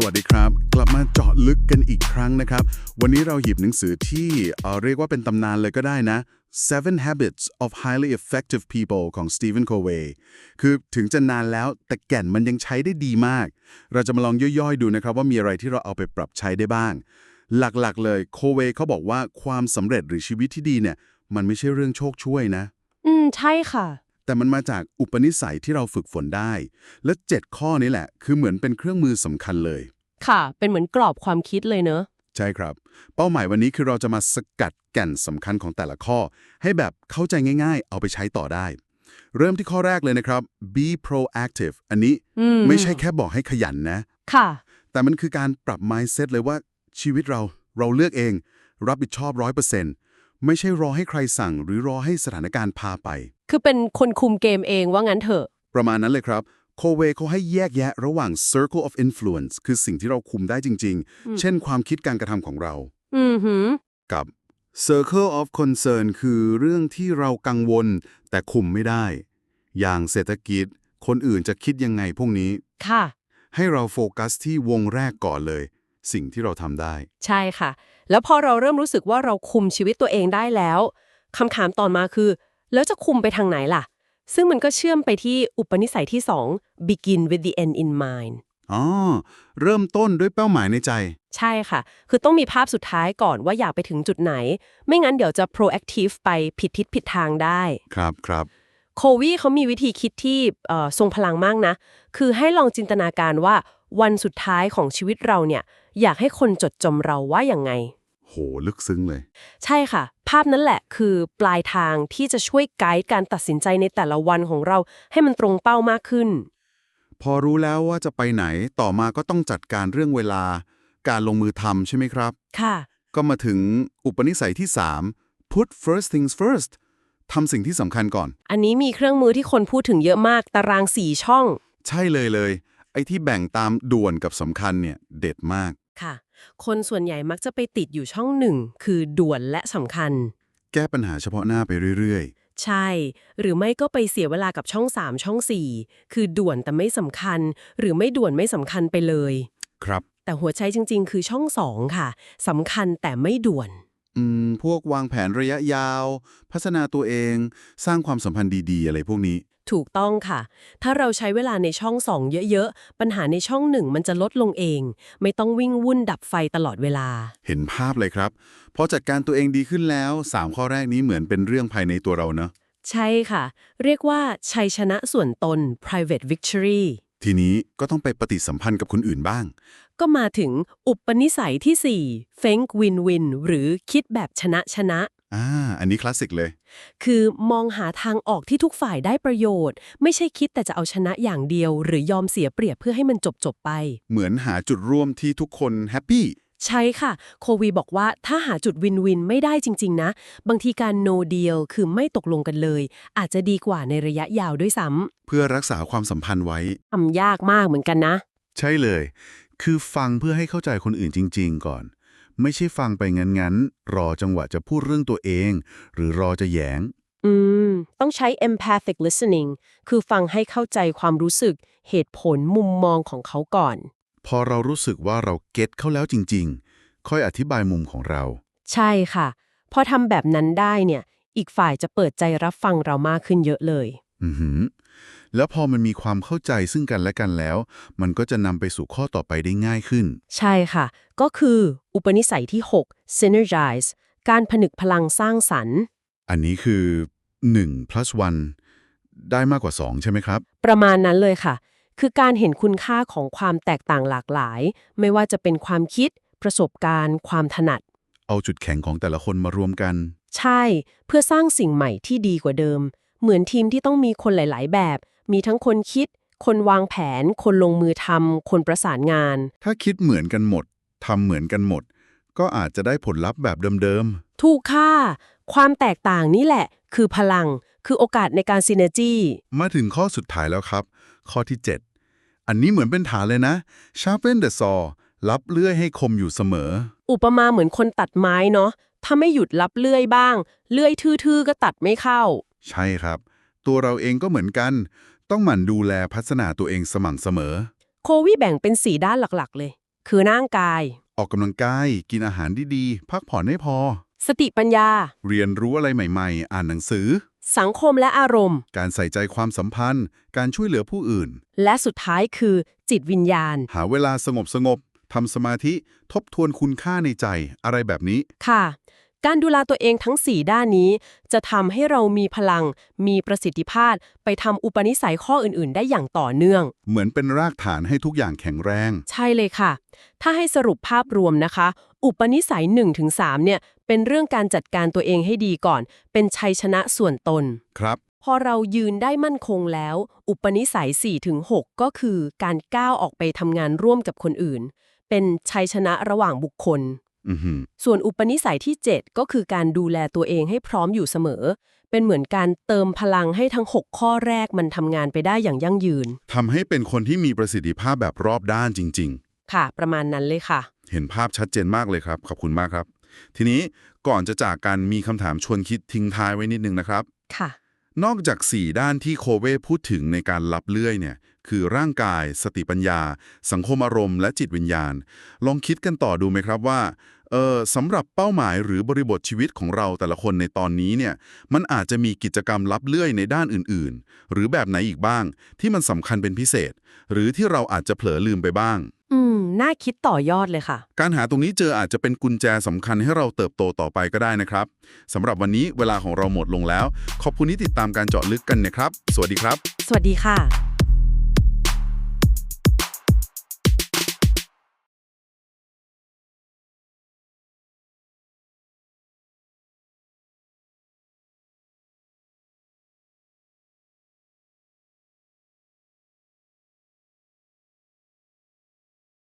สวัสดีครับ กลับมาเจาะลึกกันอีกครั้งนะครับ วันนี้เราหยิบหนังสือที่เอ่อเรียกว่าเป็นตำนานเลยก็ได้นะ Seven Habits of Highly Effective People ของ Stephen Covey คือถึงจะนานแล้วแต่แก่นมันยังใช้ได้ดีมาก เราจะมาลองย่อยๆดูนะครับว่ามีอะไรที่เราเอาไปปรับใช้ได้บ้าง หลักๆ เลยโคเวเขาบอกว่าความสำเร็จหรือชีวิตที่ดีเนี่ย มันไม่ใช่เรื่องโชคช่วยนะ อืม ใช่ค่ะ แต่มันมาจากอุปนิสัยที่เราฝึกฝนได้ และ 7 ข้อนี้แหละ คือเหมือนเป็นเครื่องมือสำคัญเลย ค่ะ เป็นเหมือนกรอบความคิดเลยเนอะ ใช่ครับ เป้าหมายวันนี้คือเราจะมาสกัดแก่นสำคัญของแต่ละข้อ ให้แบบเข้าใจง่าย ๆ เอาไปใช้ต่อได้ เริ่มที่ข้อแรกเลยนะครับ be proactive อันนี้อืม ไม่ใช่แค่บอกให้ขยันนะ ค่ะ แต่มันคือการปรับ mindset เลยว่าชีวิตเราเราเลือกเอง รับผิดชอบ 100%ไม่ใช่รอให้ใครสั่ง หรือรอให้สถานการณ์พาไป คือเป็นคนคุมเกมเองว่างั้นเถอะ ประมาณนั้นเลยครับ โคเวเขาให้แยกแยะระหว่าง circle of influence คือสิ่งที่เราคุมได้จริง ๆ เช่นความคิดการกระทำของเรา อืมหืมกับ circle of concern คือเรื่องที่เรากังวล แต่คุมไม่ได้ อย่างเศรษฐกิจ คนอื่นจะคิดยังไงพวกนี้ ค่ะ ให้เราโฟกัสที่วงแรกก่อนเลย สิ่งที่เราทำได้ ใช่ค่ะ แล้วพอเราเริ่มรู้สึกว่าเราคุมชีวิตตัวเองได้แล้วคำถามต่อมาคือ แล้วจะคุมไปทางไหนล่ะ ซึ่งมันก็เชื่อมไปที่อุปนิสัยที่ 2 begin with the end in mind อ๋อ เริ่มต้นด้วยเป้าหมายในใจ ใช่ค่ะ คือต้องมีภาพสุดท้ายก่อนว่าอยากไปถึงจุดไหน ไม่งั้นเดี๋ยวจะ proactive ไปผิดทิศผิดทางได้ ครับครับ โควีเขามีวิธีคิดที่เอ่อทรงพลังมากนะ คือให้ลองจินตนาการว่าวันสุดท้ายของชีวิตเราเนี่ย อยากให้คนจดจำเราว่าอย่างไง โหลึกซึ้งเลย ใช่ค่ะ ภาพนั้นแหละคือปลายทางที่จะช่วยไกด์การตัดสินใจในแต่ละวันของเราให้มันตรงเป้ามากขึ้น พอรู้แล้วว่าจะไปไหนต่อมาก็ต้องจัดการเรื่องเวลา การลงมือทำใช่ไหมครับ ค่ะ ก็มาถึงอุปนิสัยที่ 3 put first things first ทำสิ่งที่สำคัญก่อน อันนี้มีเครื่องมือที่คนพูดถึงเยอะมากตารางสี่ช่อง ใช่เลยเลย ไอ้ที่แบ่งตามด่วนกับสำคัญเนี่ยเด็ดมากค่ะ คนส่วนใหญ่มักจะไปติดอยู่ช่องหนึ่งคือด่วนและสำคัญ แก้ปัญหาเฉพาะหน้าไปเรื่อยใช่ หรือไม่ก็ไปเสียเวลากับช่อง 3 ช่อง 4 คือด่วนแต่ไม่สำคัญ หรือไม่ด่วนไม่สำคัญไปเลย ๆ ครับ แต่หัวใจจริง ๆ คือช่อง 2 ค่ะสำคัญแต่ไม่ด่วน อืมพวกวางแผนระยะยาว พัฒนาตัวเอง สร้างความสัมพันธ์ดีๆ อะไรพวกนี้ ถูกต้องค่ะ ถ้าเราใช้เวลาในช่อง2เยอะๆ ปัญหาในช่อง1มันจะลดลงเอง ไม่ต้องวิ่งวุ่นดับไฟตลอดเวลา เห็นภาพเลยครับพอจัดการตัวเองดีขึ้นแล้ว 3 ข้อแรกนี้เหมือนเป็นเรื่องภายในตัวเราเนอะใช่ค่ะ เรียกว่าชัยชนะส่วนตน private victory ทีนี้ก็ต้องไปปฏิสัมพันธ์กับคนอื่นบ้าง ก็มาถึงอุปนิสัยที่4 think win win หรือคิดแบบชนะชนะอ่าอันนี้คลาสสิกเลย คือมองหาทางออกที่ทุกฝ่ายได้ประโยชน์ ไม่ใช่คิดแต่จะเอาชนะอย่างเดียว หรือยอมเสียเปรียบเพื่อให้มันจบจบๆไป เหมือนหาจุดร่วมที่ทุกคนแฮปปี้ใช่ค่ะ โควีบอกว่าถ้าหาจุดวินวินไม่ได้จริง ๆ นะ บางทีการ no deal คือไม่ตกลงกันเลย อาจจะดีกว่าในระยะยาวด้วยซ้เพื่อรักษาความสัมพันธ์ไว้ำทำยากมากเหมือนกันนะ ใช่เลย คือฟังเพื่อให้เข้าใจคนอื่นจริง ๆ ก่อน ไม่ใช่ฟังไปงั้นๆ รอจังหวะจะพูดเรื่องตัวเอง หรือรอจะแหยงอืม ต้องใช้ empathic listening คือฟังให้เข้าใจความรู้สึก เหตุผลมุมมองของเขาก่อน พอเรารู้สึกว่าเราเก็ตเขาแล้วจริง ๆ ค่อยอธิบายมุมของเรา ใช่ค่ะ พอทำแบบนั้นได้เนี่ย อีกฝ่ายจะเปิดใจรับฟังเรามากขึ้นเยอะเลย อือหือแล้วพอมันมีความเข้าใจซึ่งกันและกันแล้ว มันก็จะนำไปสู่ข้อต่อไปได้ง่ายขึ้น ใช่ค่ะ ก็คืออุปนิสัยที่ 6 synergize การผนึกพลังสร้างสรรค์ อันนี้คือ1 plus 1 ได้มากกว่า 2 ใช่ไหมครับ ประมาณนั้นเลยค่ะ คือการเห็นคุณค่าของความแตกต่างหลากหลาย ไม่ว่าจะเป็นความคิด ประสบการณ์ ความถนัด เอาจุดแข็งของแต่ละคนมารวมกัน ใช่ เพื่อสร้างสิ่งใหม่ที่ดีกว่าเดิม เหมือนทีมที่ต้องมีคนหลาย ๆ แบบ มีทั้งคนคิด คนวางแผน คนลงมือทำคนประสานงาน ถ้าคิดเหมือนกันหมดทำเหมือนกันหมด ก็อาจจะได้ผลลัพธ์แบบเดิมถูกค่ะ ความแตกต่างนี่แหละ คือพลัง คือโอกาสในการซินเนจีๆมาถึงข้อสุดท้ายแล้วครับ ข้อที่ 7 อันนี้เหมือนเป็นฐานเลยนะ sharpen the saw รับเลื่อยให้คมอยู่เสมอ อุปมาเหมือนคนตัดไม้เนาะถ้าไม่หยุดรับเลื่อยบ้าง เลื่อยทื่อๆก็ตัดไม่เข้า ใช่ครับ ตัวเราเองก็เหมือนกัน ต้องหมั่นดูแลพัฒนาตัวเองสม่ำเสมอ โควิแบ่งเป็น 4 ด้านหลักๆ เลย คือร่างกาย ออกกำลังกาย กินอาหารดีๆ พักผ่อนให้พอ สติปัญญา เรียนรู้อะไรใหม่ๆ อ่านหนังสือ สังคมและอารมณ์ การใส่ใจความสัมพันธ์ การช่วยเหลือผู้อื่น และสุดท้ายคือ จิตวิญญาณ หาเวลาสงบสงบๆทำสมาธิทบทวนคุณค่าในใจอะไรแบบนี้ ค่ะ การดูแลตัวเองทั้ง 4 ด้านนี้ จะทำให้เรามีพลัง มีประสิทธิภาพ ไปทำอุปนิสัยข้ออื่น ๆ ได้อย่างต่อเนื่อง เหมือนเป็นรากฐานให้ทุกอย่างแข็งแรง ใช่เลยค่ะ ถ้าให้สรุปภาพรวมนะคะ อุปนิสัย 1-3 เนี่ย เป็นเรื่องการจัดการตัวเองให้ดีก่อน เป็นชัยชนะส่วนตน ครับ พอเรายืนได้มั่นคงแล้ว อุปนิสัย 4-6 ก็คือการก้าวออกไปทำงานร่วมกับคนอื่น เป็นชัยชนะระหว่างบุคคลอือหือ ส่วนอุปนิสัยที่ 7 ก็คือการดูแลตัวเองให้พร้อมอยู่เสมอ เป็นเหมือนการเติมพลังให้ทั้ง 6 ข้อแรกมันทำงานไปได้อย่างยั่งยืนทำให้เป็นคนที่มีประสิทธิภาพแบบรอบด้านจริงค่ะ ประมาณนั้นเลยค่ะๆเห็นภาพชัดเจนมากเลยครับ ขอบคุณมากครับ ทีนี้ก่อนจะจากกันมีคำถามชวนคิดทิ้งท้ายไว้นิดนึงนะครับ ค่ะ นอกจาก 4 ด้านที่โคเวพูดถึงในการรับเลื่อยเนี่ยคือร่างกาย สติปัญญา สังคมอารมณ์และจิตวิญญาณ ลองคิดกันต่อดูไหมครับว่า เออสำหรับเป้าหมายหรือบริบทชีวิตของเราแต่ละคนในตอนนี้เนี่ยมันอาจจะมีกิจกรรมรับเลื่อยในด้านอื่นๆ หรือแบบไหนอีกบ้าง ที่มันสำคัญเป็นพิเศษ หรือที่เราอาจจะเผลอลืมไปบ้าง อืม น่าคิดต่อยอดเลยค่ะ การหาตรงนี้เจออาจจะเป็นกุญแจสำคัญให้เราเติบโตต่อไปก็ได้นะครับสำหรับวันนี้เวลาของเราหมดลงแล้ว ขอบคุณที่ติดตามการเจาะลึกกันนะครับ สวัสดีครับ สวัสดีค่ะ